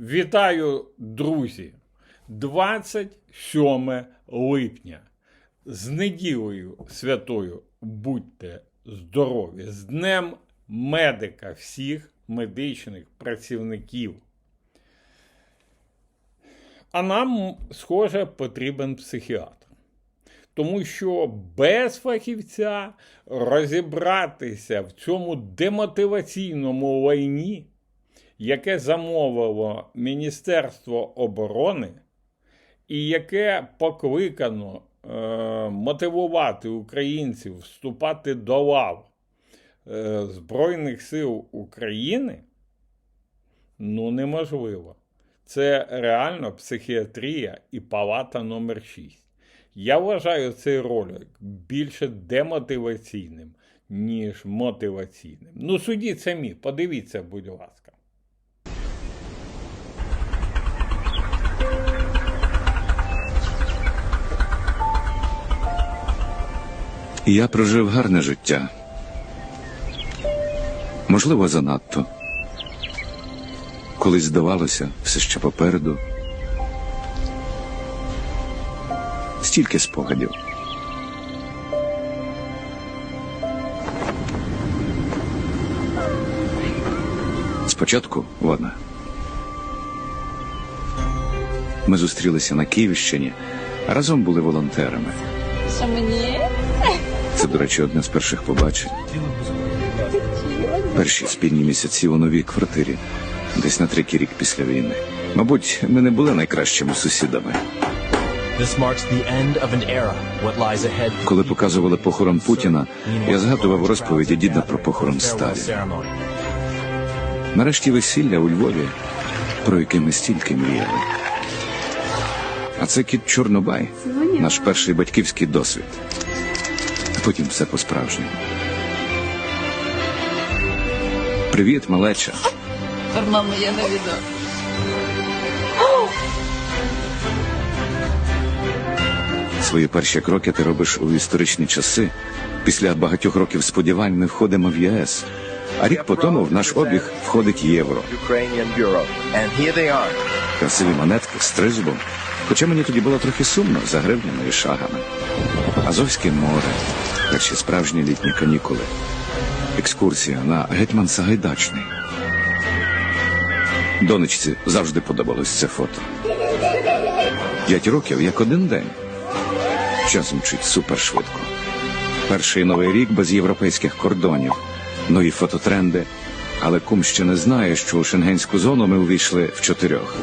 Вітаю, друзі! 27 липня. З неділею святою будьте здорові! З Днем медика всіх медичних працівників. А нам, схоже, потрібен психіатр. Тому що без фахівця розібратися в цьому демотиваційному лайні, яке замовило Міністерство оборони, і яке покликано е, мотивувати українців вступати до лав е, Збройних сил України, ну неможливо. Це реально психіатрія і палата номер 6. Я вважаю цей ролик більше демотиваційним, ніж мотиваційним. Ну, судіть самі, подивіться, будь ласка. Я прожив гарне життя. Можливо, занадто. Колись здавалося, все ще попереду. Стільки спогадів. Спочатку вона. Ми зустрілися на Київщині, разом були волонтерами. Що мені? Це, до речі, одне з перших побачень. Перші спільні місяці у новій квартирі, десь на третій рік після війни. Мабуть, ми не були найкращими сусідами. Коли показували похорон Путіна, я згадував розповіді діда про похорон Сталіна. Нарешті весілля у Львові, про яке ми стільки мріяли. А це кіт Чорнобай, наш перший батьківський досвід. Потім все по-справжньому. Привіт, малеча. Мама, я на відео. Свої перші кроки ти робиш у історичні часи. Після багатьох років сподівань ми входимо в ЄС. А рік по тому в наш обіг входить євро. Красиві монетки з тризубом. Хоча мені тоді було трохи сумно за гривнями і шагами. Азовське море, перші справжні літні канікули. Екскурсія на гетьман Сагайдачний. Донечці завжди подобалось це фото. П'ять років як один день. Час мчить супершвидко. Перший новий рік без європейських кордонів, нові фототренди. Але кум ще не знає, що у шенгенську зону ми увійшли в чотирьох.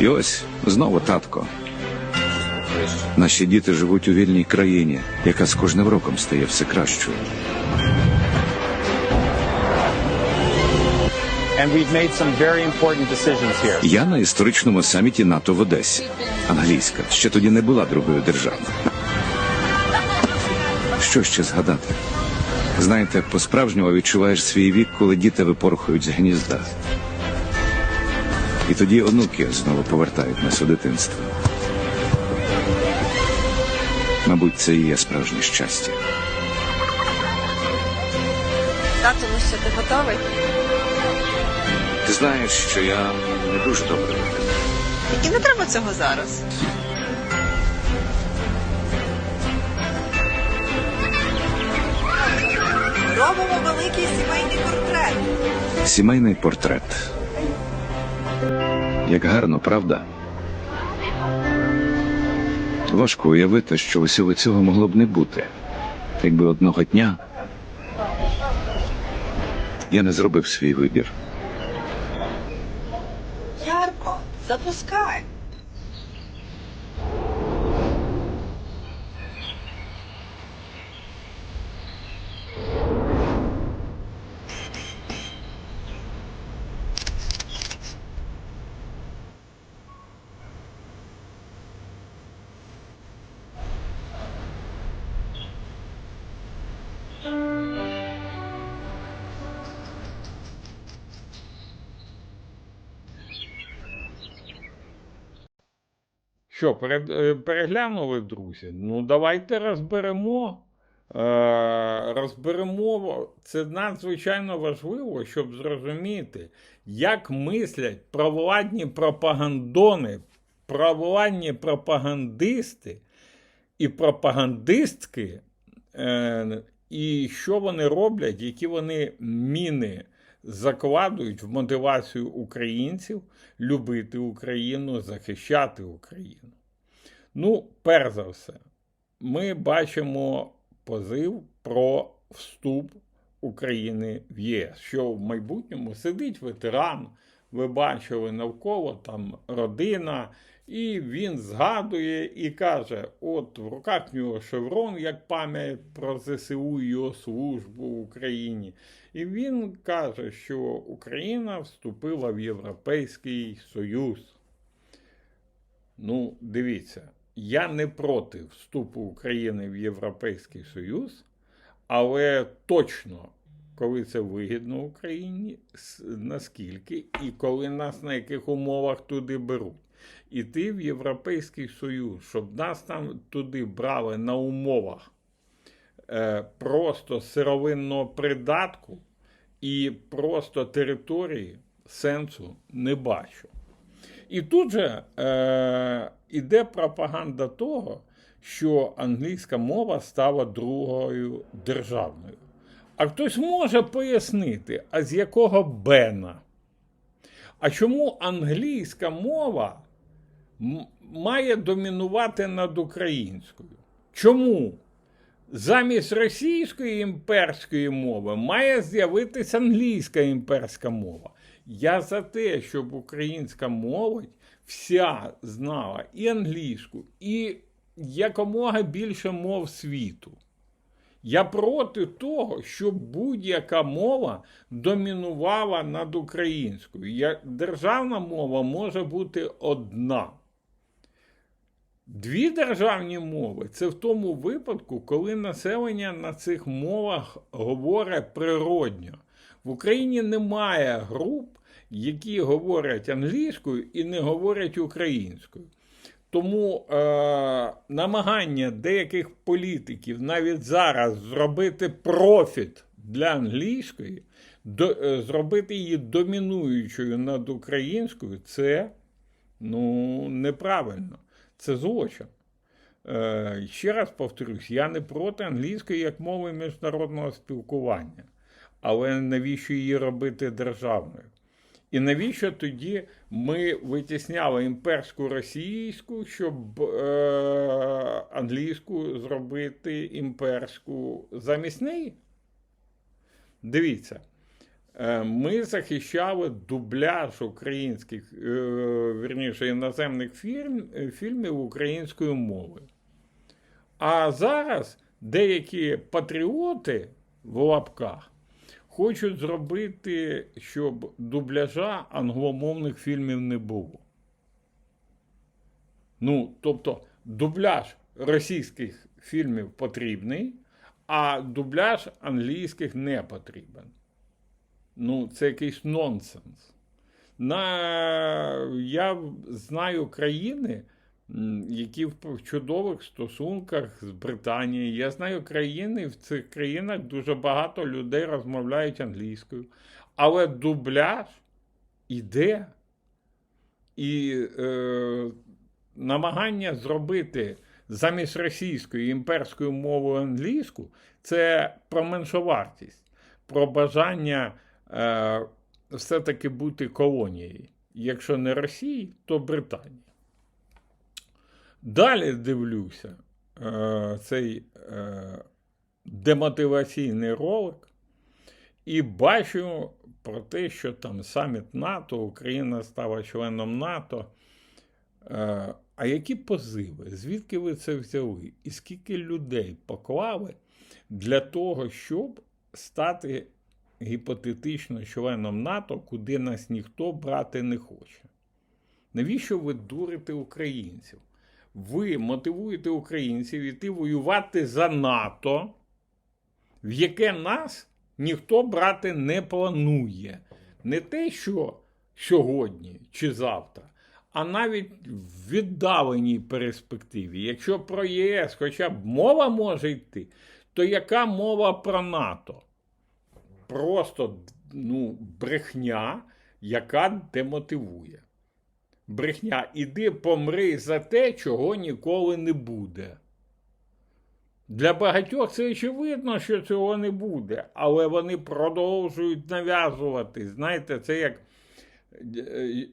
І ось знову татко. Наші діти живуть у вільній країні, яка з кожним роком стає все кращою. Я на історичному саміті НАТО в Одесі. Англійська ще тоді не була другою державою. Що ще згадати? Знаєте, по-справжньому відчуваєш свій вік, коли діти випорхують з гнізда. І тоді онуки знову повертають нас у дитинство. Мабуть, це і є справжнє щастя. Тату, ну що, ти готовий? Ти знаєш, що я не дуже добре. І не треба цього зараз. Робимо великий сімейний портрет. Сімейний портрет. Як гарно, правда? Важко уявити, що усього цього могло б не бути. Якби одного дня я не зробив свій вибір. Ярко, запускай. Що, е, переглянули, друзі? Ну, давайте розберемо е, розберемо. Це надзвичайно важливо, щоб зрозуміти, як мислять провладні пропагандони, провладні пропагандисти і пропагандистки, е, і що вони роблять, які вони міни закладують в мотивацію українців любити Україну, захищати Україну. Ну, перш за все, ми бачимо позив про вступ України в ЄС, що в майбутньому сидить ветеран, ви бачили навколо там родина, і він згадує і каже: от в руках в нього шеврон, як пам'ять про ЗСУ і його службу в Україні. І він каже, що Україна вступила в Європейський Союз. Ну, дивіться, я не проти вступу України в Європейський Союз, але точно, коли це вигідно Україні, наскільки і коли нас на яких умовах туди беруть. Іти в Європейський Союз, щоб нас там туди брали на умовах е, просто сировинного придатку і просто території сенсу не бачу. І тут же е, іде пропаганда того, що англійська мова стала другою державною. А хтось може пояснити, а з якого Бена? А чому англійська мова має домінувати над українською? Чому? Замість російської імперської мови має з'явитися англійська імперська мова. Я за те, щоб українська молодь вся знала і англійську, і якомога більше мов світу. Я проти того, щоб будь-яка мова домінувала над українською. Державна мова може бути одна. Дві державні мови це в тому випадку, коли населення на цих мовах говорить природньо. В Україні немає груп, які говорять англійською і не говорять українською. Тому е, намагання деяких політиків навіть зараз зробити профіт для англійської, до, е, зробити її домінуючою над українською, це ну, неправильно. Це злочин. Е, ще раз повторюсь, я не проти англійської як мови міжнародного спілкування. Але навіщо її робити державною? І навіщо тоді ми витісняли імперську російську, щоб е, англійську зробити імперську замість неї? Дивіться, ми захищали дубляж українських, е, вірніше, іноземних фільм, е, фільмів українською мовою. А зараз деякі патріоти в лапках хочуть зробити, щоб дубляжа англомовних фільмів не було. Ну, тобто, дубляж російських фільмів потрібний, а дубляж англійських не потрібен. Ну, це якийсь нонсенс. На... Я знаю країни, які в чудових стосунках з Британією. Я знаю країни, в цих країнах дуже багато людей розмовляють англійською. Але дубляж іде. І е, намагання зробити замість російської імперською мовою англійську це про меншовартість, про бажання все-таки бути колонією. Якщо не Росії, то Британії. Далі дивлюся е, цей е, демотиваційний ролик і бачу про те, що там саміт НАТО, Україна стала членом НАТО. Е, а які позиви? Звідки ви це взяли? І скільки людей поклали для того, щоб стати гіпотетично членом НАТО, куди нас ніхто брати не хоче? Навіщо ви дурите українців? Ви мотивуєте українців іти воювати за НАТО, в яке нас ніхто брати не планує. Не те, що сьогодні чи завтра, а навіть в віддаленій перспективі. Якщо про ЄС хоча б мова може йти, То яка мова про НАТО? Просто ну, брехня, яка демотивує. Брехня, іди помри за те, чого ніколи не буде. Для багатьох це очевидно, що цього не буде, але вони продовжують нав'язувати. Знаєте, це як е,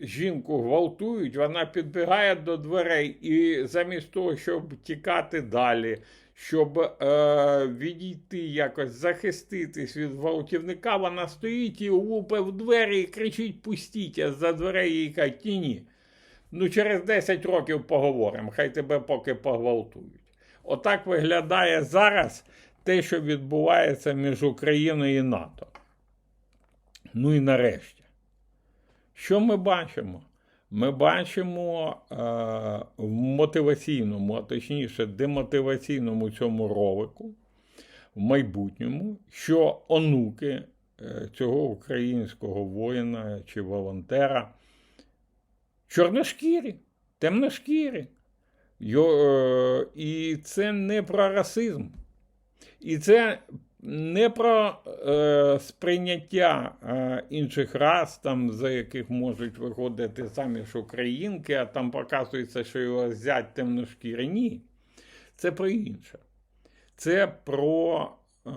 жінку гвалтують, вона підбігає до дверей, і замість того, щоб тікати далі, щоб е, відійти якось, захиститись від гвалтівника, вона стоїть і лупе в двері і кричить: пустіть, а за дверей їй кажуть, ні, ні. Ну, через 10 років поговоримо, хай тебе поки погвалтують. Отак виглядає зараз те, що відбувається між Україною і НАТО. Ну і нарешті. Що ми бачимо? Ми бачимо е, в мотиваційному, а точніше, демотиваційному цьому ролику в майбутньому, що онуки е, цього українського воїна чи волонтера чорношкірі, темношкірі. Йо, е, і це не про расизм. І це не про е, сприйняття е, інших рас, там, за яких можуть виходити самі ж українки, а там показується, що його зять темношкірий. Ні. Це про інше. Це про е,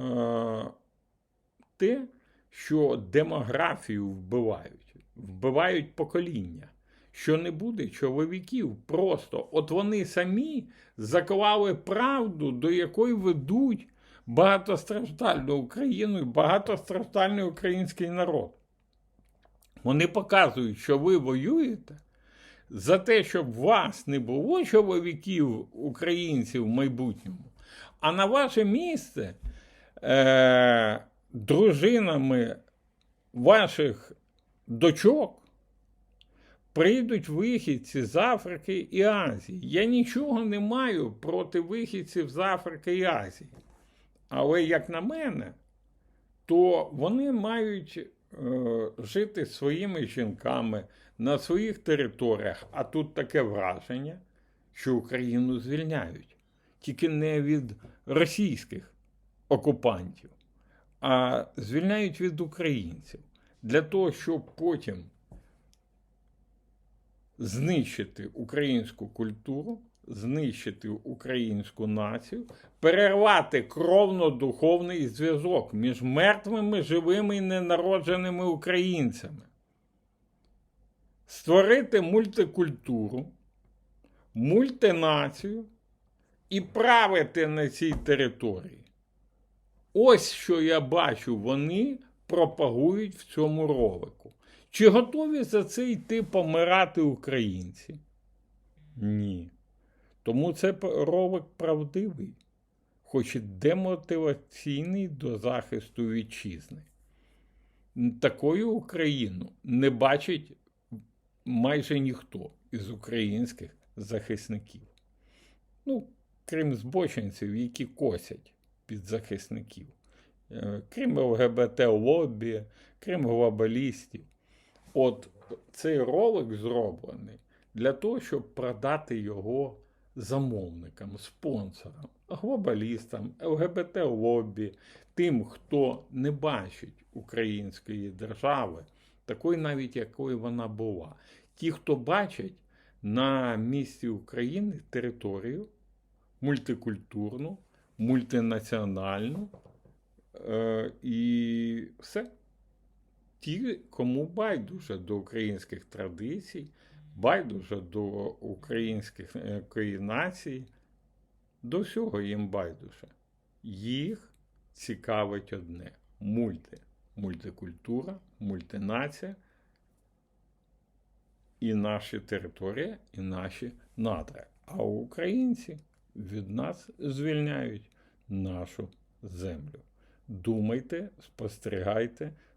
те, що демографію вбивають, вбивають покоління. Що не буде чоловіків просто. От вони самі заклали правду, до якої ведуть багатостраждальну Україну і багатостраждальний український народ. Вони показують, що ви воюєте за те, щоб вас не було чоловіків, українців в майбутньому, а на ваше місце е- дружинами ваших дочок прийдуть вихідці з Африки і Азії. Я нічого не маю проти вихідців з Африки і Азії. Але, як на мене, то вони мають е, жити своїми жінками на своїх територіях. А тут таке враження, що Україну звільняють. Тільки не від російських окупантів, а звільняють від українців. Для того, щоб потім знищити українську культуру, знищити українську націю, перервати кровно-духовний зв'язок між мертвими, живими і ненародженими українцями, створити мультикультуру, мультинацію і правити на цій території. Ось що я бачу, вони пропагують в цьому ролику. Чи готові за це йти помирати українці? Ні. Тому це ролик правдивий, хоч і демотиваційний до захисту вітчизни. Такою Україну не бачить майже ніхто із українських захисників. Ну, крім збочинців, які косять під захисників, Е, крім ЛГБТ лобі, крім глобалістів. От цей ролик зроблений для того, щоб продати його замовникам, спонсорам, глобалістам, ЛГБТ лобі, тим, хто не бачить української держави, такої навіть якою вона була. Ті, хто бачать на місці України територію мультикультурну, мультинаціональну е, і все ті, кому байдуже до українських традицій, байдуже до української нації, до всього їм байдуже. Їх цікавить одне мульти, мультикультура, мультинація і наші території, і наші надра. А українці від нас звільняють нашу землю. Думайте, спостерігайте